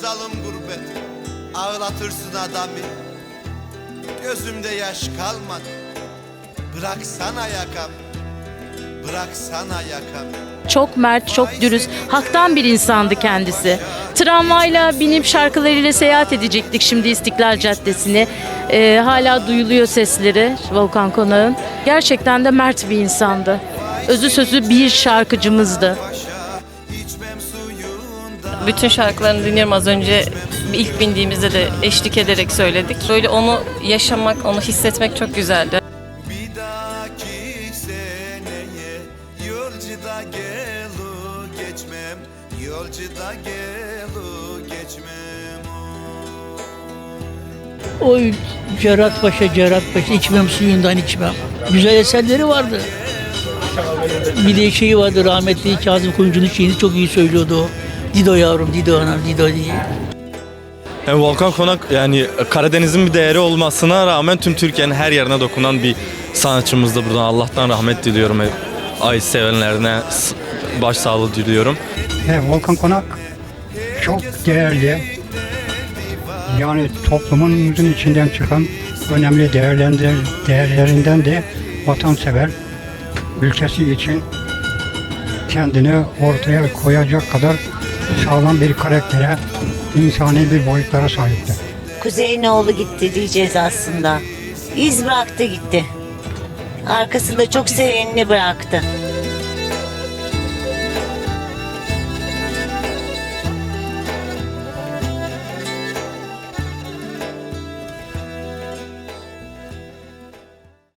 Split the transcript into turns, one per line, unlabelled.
Paylaşalım gurbeti Ağlatırsın adamı Gözümde yaş kalmadı Bıraksana yakamı Bıraksana yakamı
Çok mert, çok dürüst, haktan bir insandı kendisi. Tramvayla binip şarkılarıyla seyahat edecektik şimdi İstiklal Caddesi'ne. Ee, hala duyuluyor sesleri Volkan Konak'ın. Gerçekten de mert bir insandı. Özü sözü bir şarkıcımızdı.
Bütün şarkılarını dinliyorum az önce ilk bindiğimizde de eşlik ederek söyledik. Böyle onu yaşamak, onu hissetmek çok güzeldi.
Bir dahaki seneye Yolcuda gelu geçmem Yolcuda gelu geçmem
Oy Cerat Paşa, Cerat Paşa içmem suyundan içmem. Güzel eserleri vardı. Bir de şeyi vardı rahmetli Kazım Koyuncu'nun şeyini çok iyi söylüyordu o. Dido yavrum, Dido anam, Dido diye.
Yani Volkan Konak yani Karadeniz'in bir değeri olmasına rağmen tüm Türkiye'nin her yerine dokunan bir sanatçımızdı buradan. Allah'tan rahmet diliyorum. Ay sevenlerine başsağlığı diliyorum.
He, Volkan Konak çok değerli. Yani toplumumuzun içinden çıkan önemli değerlendir, değerlerinden de vatansever, ülkesi için kendini ortaya koyacak kadar sağlam bir karaktere, insani bir boyutlara sahipti.
Kuzey'in oğlu gitti diyeceğiz aslında. İz bıraktı gitti. Arkasında çok sevenini bıraktı.